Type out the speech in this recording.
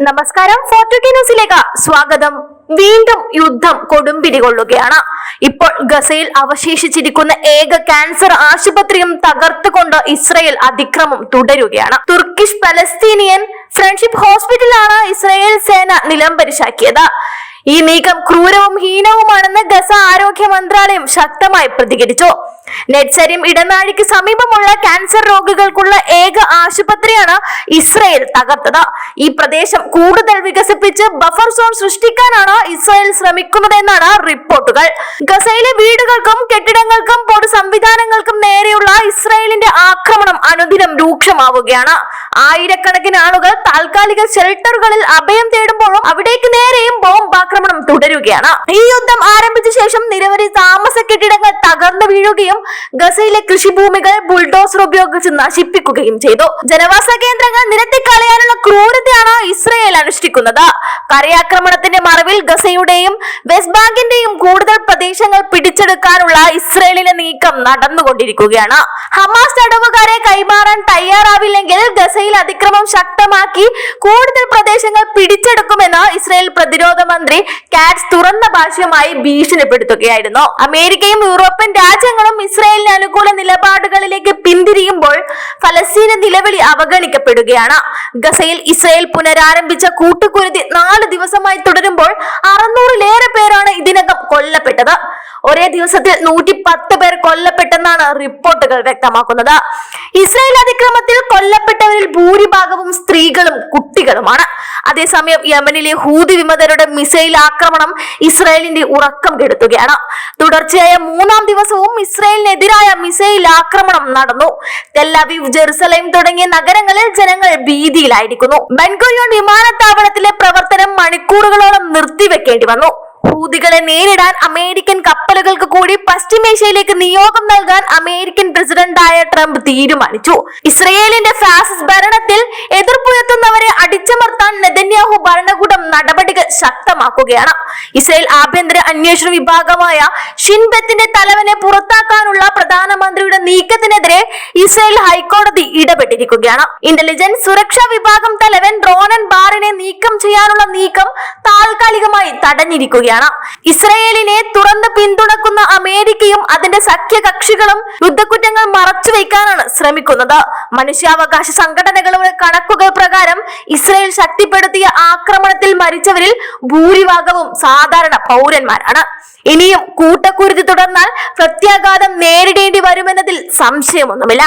നമസ്കാരം ഫോർട്ടുക്കി ന്യൂസിലേക്ക് സ്വാഗതം. വീണ്ടും യുദ്ധം കൊടുമ്പിരി കൊള്ളുകയാണ് ഇപ്പോൾ ഗസയിൽ അവശേഷിച്ചിരിക്കുന്ന ഏക ക്യാൻസർ ആശുപത്രിയും തകർത്തുകൊണ്ട് ഇസ്രയേൽ അതിക്രമം തുടരുകയാണ്. തുർക്കിഷ് പലസ്തീനിയൻ ഫ്രണ്ട്ഷിപ്പ് ഹോസ്പിറ്റലാണ് ഇസ്രയേൽ സേന നിലംപരിശാക്കിയത്. ഈ നീക്കം ക്രൂരവും ഹീനവുമാണെന്ന് ഗസ ആരോഗ്യ മന്ത്രാലയം ശക്തമായി പ്രതികരിച്ചു. നെറ്റ്സരിം ഇടനാഴിക്ക് സമീപമുള്ള ക്യാൻസർ രോഗികൾക്കുള്ള ഏക ആശുപത്രിയാണ് ഇസ്രയേൽ തകർത്തത്. ഈ പ്രദേശം കൂടുതൽ വികസിപ്പിച്ച് ബഫർ സോൺ സൃഷ്ടിക്കാനാണ് ഇസ്രയേൽ ശ്രമിക്കുന്നതെന്നാണ് റിപ്പോർട്ടുകൾ. ഗസയിലെ വീടുകൾക്കും കെട്ടിടങ്ങൾക്കും പൊതു സംവിധാനങ്ങൾക്കും നേരെയുള്ള ഇസ്രയേലിന്റെ ആക്രമണം അനുദിനം രൂക്ഷമാവുകയാണ്. ആയിരക്കണക്കിന് ആളുകൾ താൽക്കാലിക ഷെൽട്ടറുകളിൽ അഭയം തേടുമ്പോഴും അവിടേക്ക് തുടരുകയാണ് ഈ യുദ്ധം ആരംഭിച്ച ശേഷം നിരവധി താമസ കെട്ടിടങ്ങൾ തകർന്നു വീഴുകയും ഗസയിലെ കൃഷിഭൂമികൾ ബുൾഡോസർ ഉപയോഗിച്ച് നശിപ്പിക്കുകയും ചെയ്തു. ജനവാസ കേന്ദ്രങ്ങൾ നിരത്തി കളയാനുള്ള ക്രൂരതയാണ് ഇസ്രയേൽ അനുഷ്ഠിക്കുന്നത്. കരയാക്രമണത്തിന്റെ മറവിൽ ഗസയുടെയും വെസ്റ്റ് ബാങ്കിന്റെയും കൂടുതൽ പ്രദേശങ്ങൾ പിടിച്ചെടുക്കാനുള്ള ഇസ്രയേലിന്റെ നീക്കം നടന്നുകൊണ്ടിരിക്കുകയാണ്. ഹമാസ് തടവുകാരെ കൈമാറാൻ ഗസയിൽ അതിക്രമം ശക്തമാക്കി കൂടുതൽ പ്രദേശങ്ങൾ പിടിച്ചെടുക്കുമെന്ന് ഇസ്രായേൽ പ്രതിരോധ മന്ത്രി കാറ്റ്സ് തുറന്ന ഭാഷയുമായി ഭീഷണിപ്പെടുത്തുകയായിരുന്നു. അമേരിക്കയും യൂറോപ്യൻ രാജ്യങ്ങളും ഇസ്രായേലിന് അനുകൂല നിലപാടുകളിലേക്ക് പിന്തിരിയുമ്പോൾ ഫലസ്തീന് നിലവിളി അവഗണിക്കപ്പെടുകയാണ്. ഗസയിൽ ഇസ്രായേൽ പുനരാരംഭിച്ച കൂട്ടുകുരുതി നാല് ദിവസമായി തുടരുമ്പോൾ അറുന്നൂറിലേറെ കൊല്ലപ്പെട്ടത്. ഒരേ ദിവസത്തിൽ നൂറ്റി പത്ത് പേർ കൊല്ലപ്പെട്ടെന്നാണ് റിപ്പോർട്ടുകൾ വ്യക്തമാക്കുന്നത്. ഇസ്രായേൽ അതിക്രമത്തിൽ കൊല്ലപ്പെട്ടവരിൽ ഭൂരിഭാഗവും സ്ത്രീകളും കുട്ടികളുമാണ്. അതേസമയം യമനിലെ ഹൂതി വിമതരുടെ മിസൈൽ ആക്രമണം ഇസ്രായേലിന്റെ ഉറക്കം കെടുത്തുകയാണ്. തുടർച്ചയായ മൂന്നാം ദിവസവും ഇസ്രായേലിനെതിരായ മിസൈൽ ആക്രമണം നടന്നു. തെല്ലവീവ് ജെറുസലേം തുടങ്ങിയ നഗരങ്ങളിൽ ജനങ്ങൾ ഭീതിയിലായിരിക്കുന്നു. ബെൻഗുരിയോൺ വിമാനത്താവളത്തിലെ പ്രവർത്തനം മണിക്കൂറുകളോളം നിർത്തിവെക്കേണ്ടി വന്നു. ഹൂതികളെ നേരിടാൻ അമേരിക്കൻ കപ്പലുകൾക്ക് കൂടി പശ്ചിമേഷ്യയിലേക്ക് നിയോഗം നൽകാൻ അമേരിക്കൻ പ്രസിഡന്റായ ട്രംപ് തീരുമാനിച്ചു. ഇസ്രയേലിന്റെ ഫാസിസ്റ്റ് ഭരണത്തിൽ എതിർപ്പുയർത്തുന്നവരെ അടിച്ചമർത്താൻ നെതന്യാഹു ഭരണകൂടം നടപടികൾ ശക്തമാക്കുകയാണ്. ഇസ്രയേൽ ആഭ്യന്തര അന്വേഷണ വിഭാഗമായ ഷിൻബത്തിന്റെ തലവനെ പുറത്താക്കാനുള്ള പ്രധാനമന്ത്രിയുടെ നീക്കത്തിനെതിരെ ഇസ്രയേൽ ഹൈക്കോടതി ഇടപെട്ടിരിക്കുകയാണ്. ഇന്റലിജൻസ് സുരക്ഷാ വിഭാഗം തലവൻ റോനൻ ബാറിനെ നീക്കം ചെയ്യാനുള്ള നീക്കം താൽക്കാലികമായി തടഞ്ഞിരിക്കുകയാണ്. ഇസ്രയേലിനെ തുറന്ന് പിന്തുണക്കുന്ന അമേരിക്കയും അതിന്റെ സഖ്യകക്ഷികളും യുദ്ധക്കുറ്റങ്ങൾ മറച്ചുവെക്കാനാണ് ശ്രമിക്കുന്നത്. മനുഷ്യാവകാശ സംഘടനകളുടെ കണക്കുകൾ പ്രകാരം ഇസ്രയേൽ ശക്തിപ്പെടുത്തിയ ആക്രമണത്തിൽ മരിച്ചവരിൽ ഭൂരിഭാഗവും സാധാരണ പൗരന്മാരാണ്. ഇനിയും കൂട്ടക്കുരുതി തുടർന്നാൽ പ്രത്യാഘാതം നേരിടേണ്ടി വരുമെന്നതിൽ സംശയമൊന്നുമില്ല.